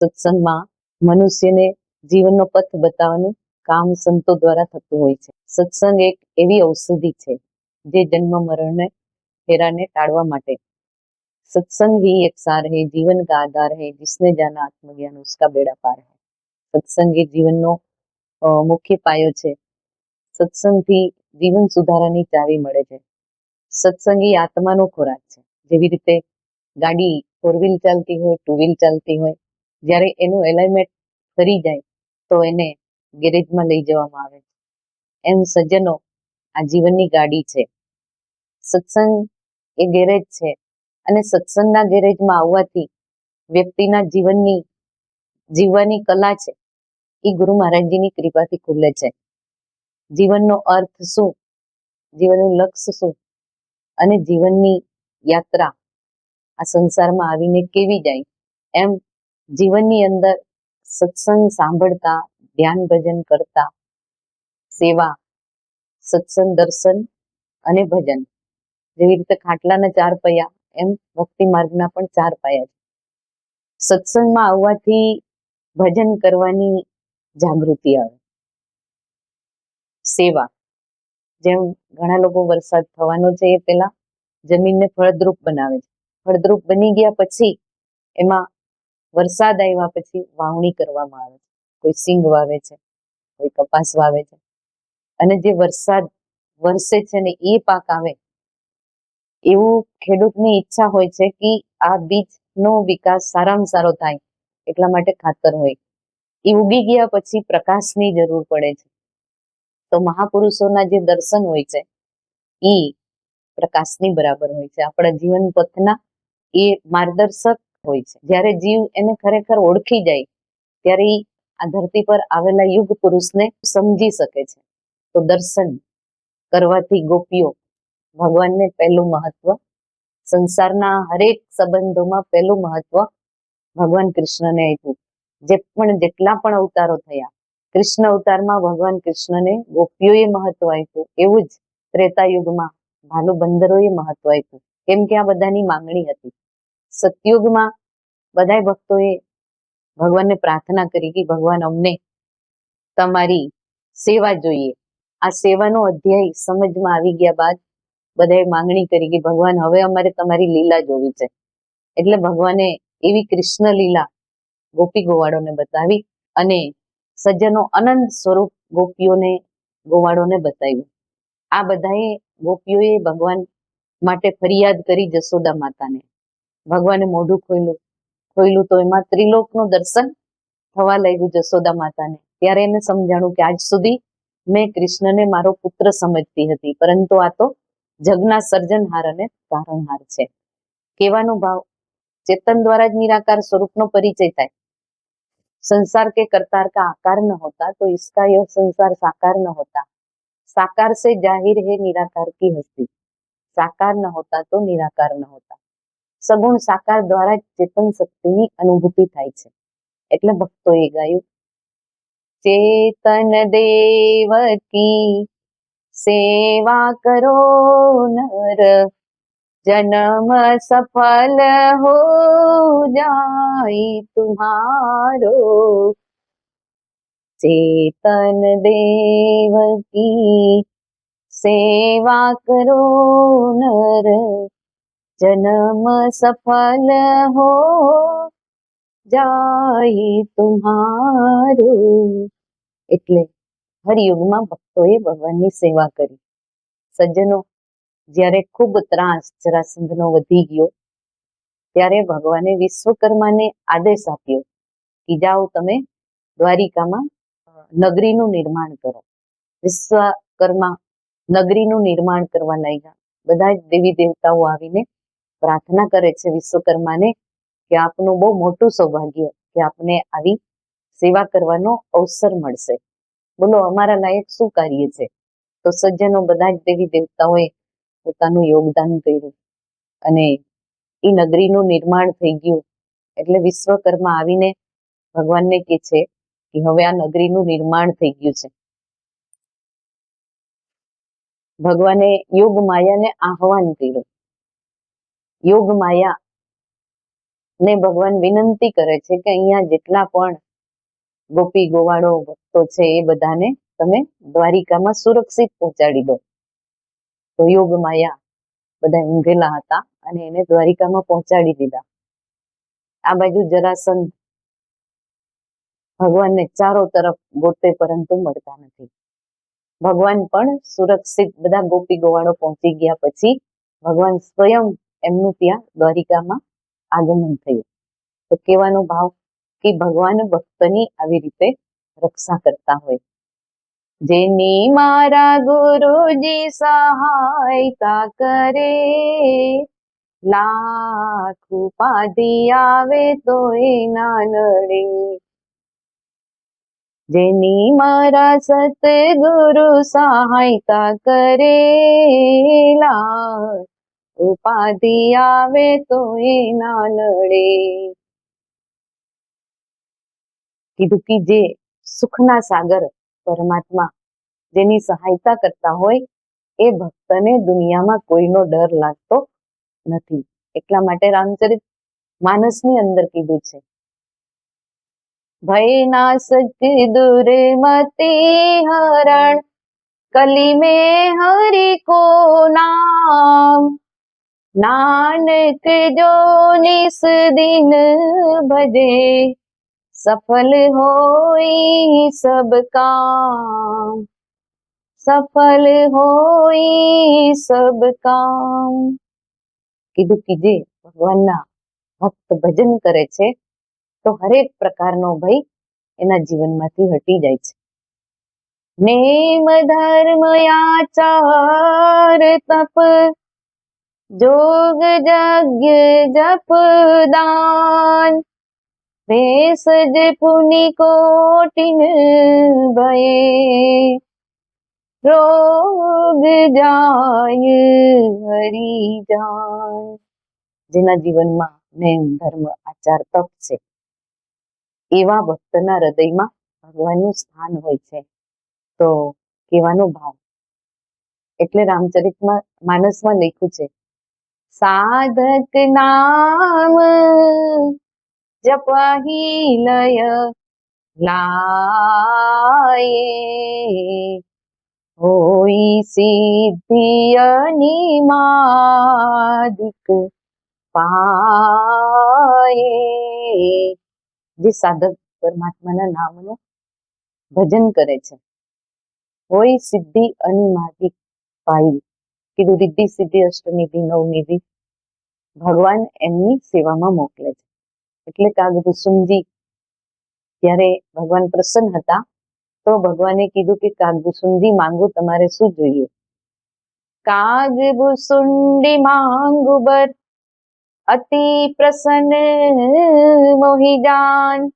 સત્સંગમાં મનુષ્યને જીવનનો પથ બતાવવાનું કામ સંતો દ્વારા થતું હોય છે. સત્સંગ એક એવી ઔષધિ છે જે જન્મ, મરણને ફેરાને ટાળવા માટે. સત્સંગ હી એક સાર હે, જીવન કા આધાર હે, જિસને જાના આત્મજ્ઞાન, ઉસકા બેડા પાર હે. સત્સંગ એ જીવનનો મુખ્ય પાયો છે. સત્સંગથી જીવન સુધારાની ચાવી મળે છે. સત્સંગ એ આત્માનો ખોરાક છે. જેવી રીતે ગાડી ફોર વ્હીલ ચાલતી હોય, ટુ વ્હીલ ચાલતી હોય જ્યારે એનું એલાઇમેન્ટ કરી જાય, તો એને ગેરેજમાં લઈ જવામાં આવે છે. એમ સજ્જનો આ જીવનની ગાડી છે. સત્સંગ એ ગેરેજ છે અને સત્સંગના ગેરેજમાં આવવાથી વ્યક્તિના જીવનની, જીવવાની કલા છે. એ ગુરુ મહારાજજીની કૃપાથી ખુલે છે. જીવનનો અર્થ શું? જીવનનું લક્ષ્ય શું? અને જીવનની યાત્રા આ સંસારમાં આવીને કેવી જાય? એમ જીવનની અંદર સત્સંગ સાંભળતા, ધ્યાન ભજન કરતા, સેવા, સત્સંગ દર્શન અને ભજન. જેવી રીતે ખાટલાના ચાર પૈયા, એમ ભક્તિ માર્ગના પણ ચાર પાયા છે. સત્સંગમાં આવવાથી ભજન કરવાની જાગૃતિ આવે. સેવા. જેમ ઘણા લોકો વરસાદ થવાનો છે એ પહેલા જમીનને ફળદ્રુપ બનાવે છે. ફળદ્રુપ બની ગયા પછી એમાં વરસાદ આવ્યા પછી વાવણી કરવામાં આવે છે. કોઈ સિંગ વાવે છે, કોઈ કપાસ વાવે છે. અને જે વરસાદ વરસે છે ને એ પાક આવે, એવું ખેડૂતની ઈચ્છા હોય છે કે આ બીજનો વિકાસ સારામાં સારો થાય એટલા માટે ખાતર હોય. એ ઉગી ગયા પછી પ્રકાશની જરૂર પડે છે. તો મહાપુરુષોના જે દર્શન હોય છે એ પ્રકાશની બરાબર હોય છે. આપણા જીવન પથના એ માર્ગદર્શક હોય છે. જ્યારે જીવ એને ખરેખર ઓળખી જાય, ત્યારે આ ધરતી પર આવેલા યુગ પુરુષને સમજી શકે છે. તો દર્શન કરવાથી ગોપીઓ ભગવાનને પહેલું મહત્વ, સંસારના હરેક સંબંધોમાં પહેલું મહત્વ ભગવાન કૃષ્ણને આપ્યું. જે પણ જેટલા પણ અવતારો થયા, કૃષ્ણ અવતારમાં ભગવાન કૃષ્ણને ગોપીઓએ મહત્વ આપ્યું. એવું જ ત્રેતા યુગમાં ભાલુ બંદરોએ મહત્વ આપ્યું. કેમ કે આ બધાની માંગણી હતી. સતયુગમાં બધા ભક્તોએ ભગવાનને પ્રાર્થના કરી કે ભગવાન અમને તમારી સેવા જોઈએ. આ સેવાનો અધ્યાય સમજમાં આવી ગયા બાદ બધાએ માંગણી કરી કે ભગવાન, હવે અમારે તમારી લીલા જોવી છે. એટલે ભગવાને એવી કૃષ્ણ લીલા ગોપી ગોવાળોને બતાવી અને સજ્જનો અનંત સ્વરૂપ ગોપીઓને ગોવાળોને બતાવ્યું. આ બધાએ ગોપીઓએ ભગવાન માટે ફરિયાદ કરી જશોદા માતાને. ભગવાને મોઢું ખોલ્યું ખોલ્યું તો એમાં ત્રિલોકનું દર્શન થવા લાગ્યું જશોદા માતાને ત્યારે એને સમજાણું કે આજ સુધી મેં કૃષ્ણને મારો પુત્ર સમજતી હતી પરંતુ આ તો જગના સર્જનહાર અને તારણહાર છે કહેવાનો ભાવ ચેતન દ્વારા જ નિરાકાર સ્વરૂપનો પરિચય થાય संसार के करतार का आकार न होता तो इसका यह संसार साकार न होता साकार से जाहिर है निराकार की हस्ती साकार न होता तो निराकार न होता સગુણ સાકાર દ્વારા ચેતન શક્તિની અનુભૂતિ થાય છે. એટલે ભક્તોએ ગાયું, ચેતન દેવકી, સેવા કરો નર, જન્મ સફલ હો જાય તુમારો ચેતન દેવકી, સેવા કરો નર जन्म सफल हो જાય તુમ્હારો એટલે હરિયુગમાં ભક્તોએ ભગવાનની સેવા કરી સજ્જનો જ્યારે ખૂબ ત્રાસ જરાસંધનો વધી ગયો ત્યારે ભગવાને વિશ્વકર્માને આદેશ આપ્યો કે જાઓ તમે દ્વારિકામાં નગરીનું નિર્માણ કરો વિશ્વકર્મા નગરીનું નિર્માણ કરવા લાગ્યા બધા જ દેવી દેવતાઓ આવીને પ્રાર્થના કરે છે વિશ્વકર્માને કે આપનું બહુ મોટું સૌભાગ્ય કે આપને આવી સેવા કરવાનો અવસર મળશે. બોલો, અમારા લાયક શું કાર્ય છે? તો સજ્જનો બધા જ દેવી દેવતાઓએ પોતાનું યોગદાન કર્યું અને એ નગરીનું નિર્માણ થઈ ગયું. એટલે વિશ્વકર્મા આવીને ભગવાનને કે છે કે હવે આ નગરીનું નિર્માણ થઈ ગયું છે. ભગવાને યોગ માયાને આહવાન કર્યું. યોગ માયા ને ભગવાન વિનંતી કરે છે કે અહીંયા જેટલા પણ ગોપી ગોવાળો ભક્તો છે એ બધાને તમે દ્વારિકામાં સુરક્ષિત પહોંચાડી દો. તો યોગ માયા બધા ઊંઘેલા હતા અને એને દ્વારિકામાં પહોંચાડી દીધા. આ બાજુ જરાસંધ ભગવાનને ચારો તરફ ગોતે પરંતુ મળતા નથી. ભગવાન પણ સુરક્ષિત બધા ગોપી ગોવાળો પહોંચી ગયા પછી ભગવાન સ્વયં એમનું ત્યાં દ્વારિકામાં આગમન થયું. તો કહેવાનો ભાવ કે ભગવાન ભક્તની આવી રીતે રક્ષા કરતા હોય. જેની મારા ગુરુજી સહાયતા કરે, લાખ ઉપાધિ આવે તો એના નડે જેની મારા સતગુરુ સહાયતા કરે, લાખ ઉપાધિ આવે તો એ ના નડે. કીધું કે જે સુખના સાગર પરમાત્મા જેની સહાયતા કરતા હોય, એ ભક્તને દુનિયામાં કોઈનો ડર લાગતો નથી. એટલા માટે રામચરિત માનસની અંદર કીધું છે. ભય ના સજ દુર મતી હરણ કલી મેં હરિ કો નામ. नानक जो निस दिन भजे सफल होई सब काम સફલ હોઈ સબ કામ કીધું કે જે ભગવાનના ભક્ત ભજન કરે છે તો હરેક પ્રકારનો ભય એના જીવનમાંથી હટી જાય છે નેમ ધર્મ આચાર તપ જોગ જગ જપદાન. ભેષજ પુનિ કોટિન ભય. રોગ જાય હરી જાય જેના જીવનમાં નેમ ધર્મ આચાર તપ છે. એવા ભક્તના હૃદયમાં ભગવાનનું સ્થાન હોય છે. તો કહેવાનો ભાવ. એટલે રામચરિતમાં માનસમાં લખ્યું છે. સાધક નામ જપહી લય લાયે હોઈ સિદ્ધિયની માદિક પાયે જે સાધક પરમાત્માના નામનું ભજન કરે છે હોય સિદ્ધિ અનિમાદિક પાઈ કીધું, રિદ્ધિ, સિદ્ધિ અષ્ટનિધિ નવનિધિ ભગવાન એમની સેવામાં મોકલે છે. એટલે કાગભૂસુમજી ત્યારે ભગવાન પ્રસન્ન હતા, તો ભગવાને કીધું કે કાગભૂસુમજી માંગુ તમારે શું જોઈએ? કાગભૂસુંડી માંગુ બર, અતિ પ્રસન્ન મોહી જાન,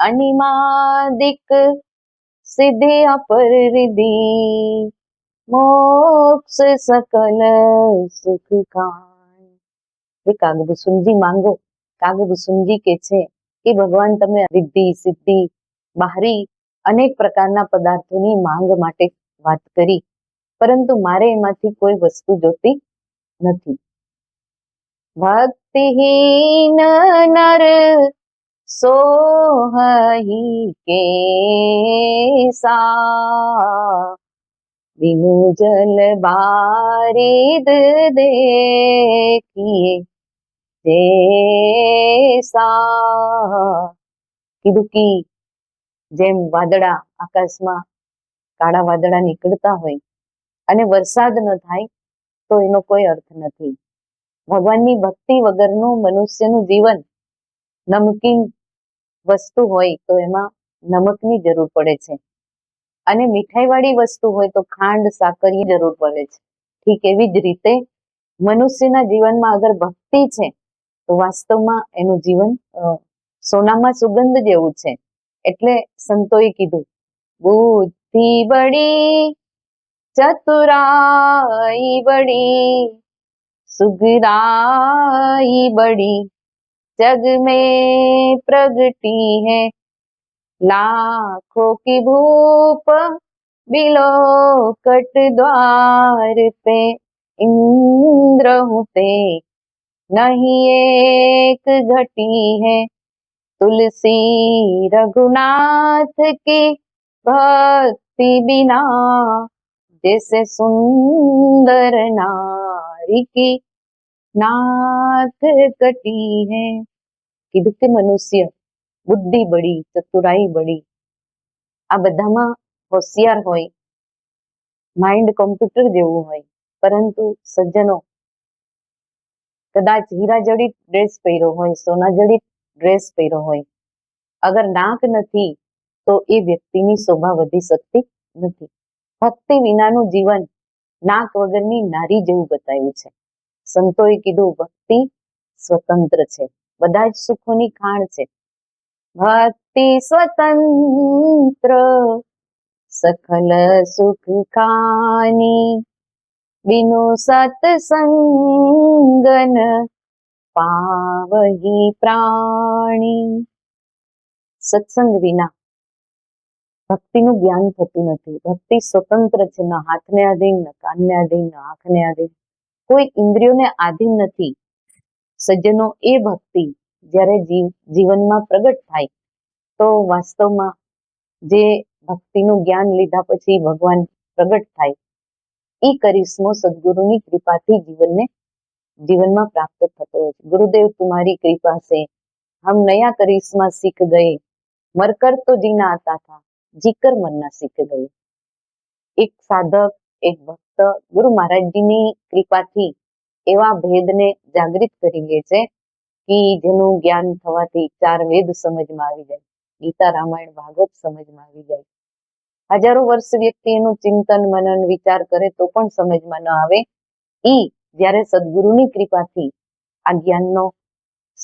અનિમાદિક સિદ્ધિ અપર રિધિ મોક્ષ સકલ સુખ કાન એ કાગભૂસુંજી માંગો કાગભૂસુંજી કે છે કે ભગવાન તમે રિદ્ધિ સિદ્ધિ બહારી અનેક પ્રકારના પદાર્થોની માંગ માટે વાત કરી, પરંતુ મારે એમાંથી કોઈ વસ્તુ જોતી નથી. ભક્તિહીન નર સોહી કે સા बिनु जल बारिद देखिए जैसा કીધું કે જેમ વાદળા આકાશમાં કાળા વાદળા નીકળતા હોય અને વરસાદ ન થાય તો એનો કોઈ અર્થ નથી ભગવાનની ભક્તિ વગરનું મનુષ્યનું જીવન નમકીન વસ્તુ હોય તો એમાં નમકની જરૂર પડે છે અને મીઠાઈ વાળી વસ્તુ હોય તો ખાંડ, સાકરની જરૂર પડે છે. ઠીક એવી જ રીતે મનુષ્યના જીવનમાં અગર ભક્તિ છે, તો વાસ્તવમાં એનું જીવન સોનામાં સુગંધ જેવું છે. એટલે સંતોએ કીધું, બુદ્ધિ બડી ચતુરાઈ બડી સુગરાઈ બડી જગ મે પ્રગટી હૈ लाखों की भूप बिलोकट द्वार पे इंद्र पे नहीं एक घटी है। तुलसी रघुनाथ की भक्ति बिना, जैसे सुंदर नारी की नाथ कटी है। किधते मनुष्य? બુદ્ધિ બળી, ચતુરાઈ બળી. આ બધામાં હોશિયાર હોય માઇન્ડ કોમ્પ્યુટર જેવું હોય, પરંતુ સજ્જનો. કદાચ હીરા જડિત ડ્રેસ પહેર્યો હોય, સોના જડિત ડ્રેસ પહેર્યો હોય. અગર નાક નથી, તો એ વ્યક્તિની શોભા વધી શકતી નથી. ભક્તિ વિનાનું જીવન નાક વગરની નારી જેવું બતાવ્યું છે. સંતોએ કીધું, ભક્તિ સ્વતંત્ર છે. બધા જ સુખોની ખાણ છે. ભક્તિ સ્વતંત્ર સકલ સુખ ખાની બિનુ સતસંગન પાવહી પ્રાણી સત્સંગ વિના ભક્તિનું જ્ઞાન થતું નથી. ભક્તિ સ્વતંત્ર છે. ન હાથને આધીન, ન કાનને આધીન, ન આંખને આધીન. કોઈ ઇન્દ્રિયોને આધીન નથી. સજ્જનો એ ભક્તિ જ્યારે જીવ જીવનમાં પ્રગટ થાય, તો વાસ્તવમાં જે ભક્તિનું જ્ઞાન લીધા પછી ભગવાન પ્રગટ થાય એ કરિશ્મો સદગુરુની કૃપાથી જીવનને, જીવનમાં પ્રાપ્ત થતો હોય છે. ગુરુદેવ, તુમારી કૃપા સે. હમ નયા કરિશ્મા શીખ ગયે. મરકર તો જીના આતા થા. જીકર મનના શીખ ગયે. એક સાધક, એક ભક્ત ગુરુ મહારાજજીની કૃપાથી એવા ભેદને જાગૃત કરી લે છે કે જેનું જ્ઞાન થવાથી ચાર વેદ સમજમાં આવી જાય. ગીતા, રામાયણ, ભાગવત સમજમાં આવી જાય. હજારો વર્ષ વ્યક્તિ એનું ચિંતન, મનન, વિચાર કરે તો પણ સમજમાં ન આવે. ઈ જ્યારે સદગુરુની કૃપાથી આ જ્ઞાનનો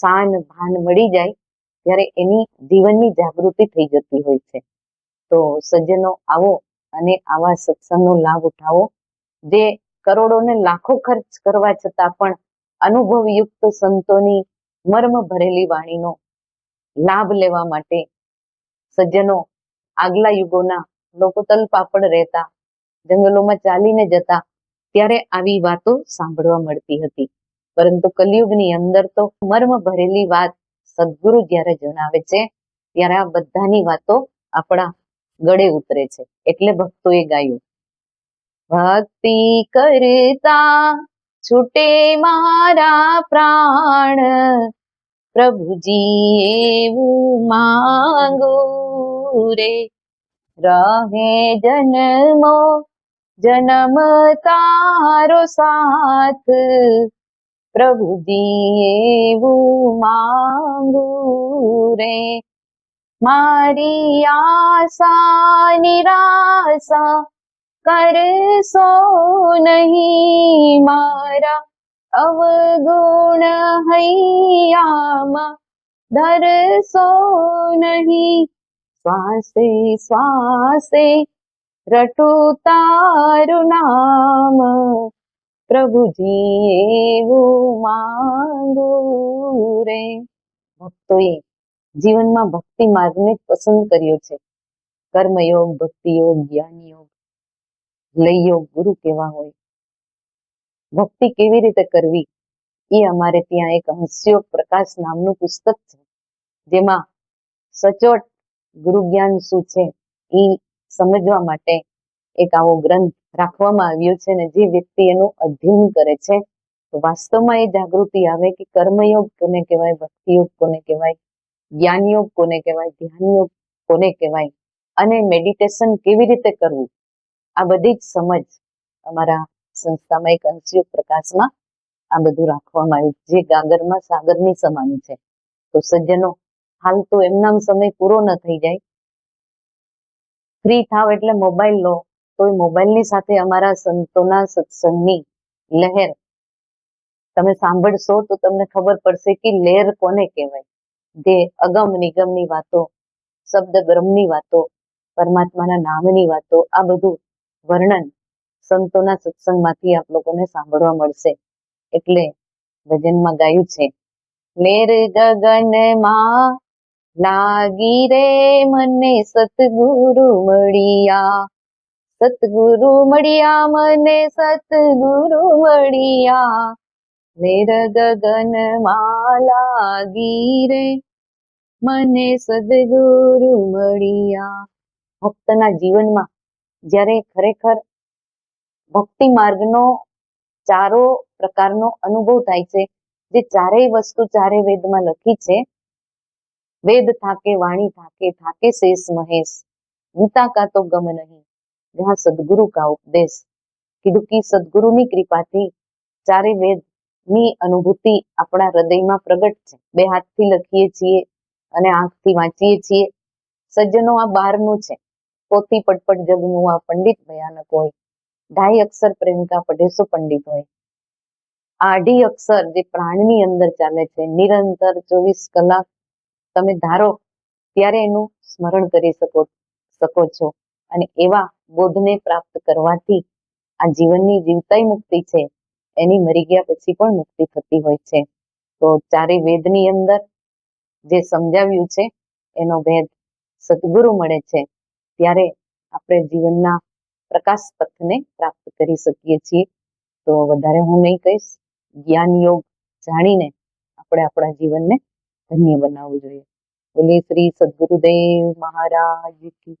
શાન ભાન મળી જાય, ત્યારે એની જીવનની જાગૃતિ થઈ જતી હોય છે. તો સજ્જનો આવો અને આવા સત્સંગનો લાભ ઉઠાવો, જે કરોડોને લાખો ખર્ચ કરવા છતાં પણ અનુભવયુક્ત સંતોની મર્મ ભરેલી વાણીનો લાભ લેવા માટે સજ્જનો આગલા યુગોના લોકો તલપાપડ રહેતા, જંગલોમાં ચાલીને જતા, ત્યારે આવી વાતો સાંભળવા મળતી હતી. પરંતુ કલયુગની અંદર તો મર્મ ભરેલી વાત સદગુરુ જ્યારે જણાવે છે, ત્યારે આ બધાની વાતો આપણા ગળે ઉતરે છે. એટલે ભક્તોએ ગાયું, ભક્તિ કરતા છૂટે મારા પ્રાણ. પ્રભુજી, એવું માંગુ રે. રહે જન્મો, જન્મ તારો સાથ. પ્રભુજી, એવું માંગુ રે. મારી આશા, નિરાશા કરશો નહીં મારા અવગુણ હૈયામાં ધરશો નહીં શ્વાસે શ્વાસે રટુ તારું નામ પ્રભુજી એવું માંગુ રે ભક્તોએ જીવનમાં ભક્તિ માર્ગને પસંદ કર્યો છે કર્મયોગ ભક્તિ યોગ જ્ઞાન યોગ લય યોગ ગુરુ કેવા હોય. ભક્તિ કેવી રીતે કરવી? એ અમારે ત્યાં એક હંસ્યો પ્રકાશ નામનું પુસ્તક છે, જેમાં સચોટ ગુરુ જ્ઞાન શું છે એ સમજવા માટે એક આવો ગ્રંથ રાખવામાં આવ્યો છે ને જે વ્યક્તિ એનું અધ્યયન કરે છે. તો વાસ્તવમાં એ જાગૃતિ આવે કે કર્મયોગ કોને કહેવાય, ભક્તિયોગ કોને કહેવાય, જ્ઞાનયોગ કોને કહેવાય ધ્યાન યોગ કોને કહેવાય અને મેડિટેશન કેવી રીતે કરવું? આ બધી જ સમજ અમારા સંસ્થામાં એક અંશયુગ પ્રકાશમાં આ બધું રાખવામાં આવ્યું જે ગાગરમાં સાગરની સમાન છે. તો સજ્જનો, હાલ તો એમનામ સમય પૂરો ન થઈ જાય. ફ્રી થાવ એટલે મોબાઈલ લો. તો એ મોબાઈલની સાથે અમારા સંતોના સત્સંગની લહેર તમે સાંભળશો તો તમને ખબર પડશે કે લહેર કોને કહેવાય? જે અગમ નિગમની વાતો, શબ્દ બ્રહ્મની વાતો, પરમાત્માના નામની વાતો, આ બધું વર્ણન સંતોના સત્સંગમાંથી આપ લોકોને સાંભળવા મળશે. એટલે ભજનમાં ગાયું છે લેર ગગનમાં લાગી રે મને સતગુરુ મળ્યા સતગુરુ મળ્યા મને સતગુરુ મળ્યા મેર ગગનમાં લાગી રે મને સદગુરુ મળ્યા. ભક્તના જીવનમાં જ્યારે ખરેખર ભક્તિ માર્ગનો ચારો પ્રકારનો અનુભવ થાય છે, જે ચારેય વસ્તુ ચારે વેદમાં લખી છે, વેદ થાકે, વાણી થાકે થાકે શેષ મહેશ, ગીતા કા તો ગમ નહીં, જ્યાં સદગુરુ કા ઉપદેશ. કીધું કે સદગુરુની કૃપાથી ચારે વેદની અનુભૂતિ આપણા હૃદયમાં પ્રગટ છે. બે હાથથી લખીએ છીએ અને આંખથી વાંચીએ છીએ. સજ્જનો આ બહારનું છે. પોથી પટપટ જગનું આ પંડિત ભયાનક હોય. ઢાઈ અક્ષર પ્રેમિકા પઢેસો પંડિત હોય. આઢી અક્ષર જે પ્રાણની અંદર ચાલે છે, નિરંતર ચોવીસ કલાક તમે ધારો ત્યારે એનું સ્મરણ કરી શકો શકો છો. અને એવા બોધને પ્રાપ્ત કરવાથી આ જીવનની જીવતાય મુક્તિ છે, એની મરી ગયા પછી પણ મુક્તિ થતી હોય છે. તો ચારે વેદની અંદર જે સમજાવ્યું છે, એનો ભેદ સદગુરુ મળે છે. ત્યારે આપણે જીવનના પ્રકાશ પથને પ્રાપ્ત કરી શકીએ છીએ. તો વધારે હું નહીં કહીશ જ્ઞાન યોગ જાણીને આપણે આપણા જીવનને ધન્ય બનાવવું જોઈએ. બોલે શ્રી સદગુરુદેવ મહારાજ કી.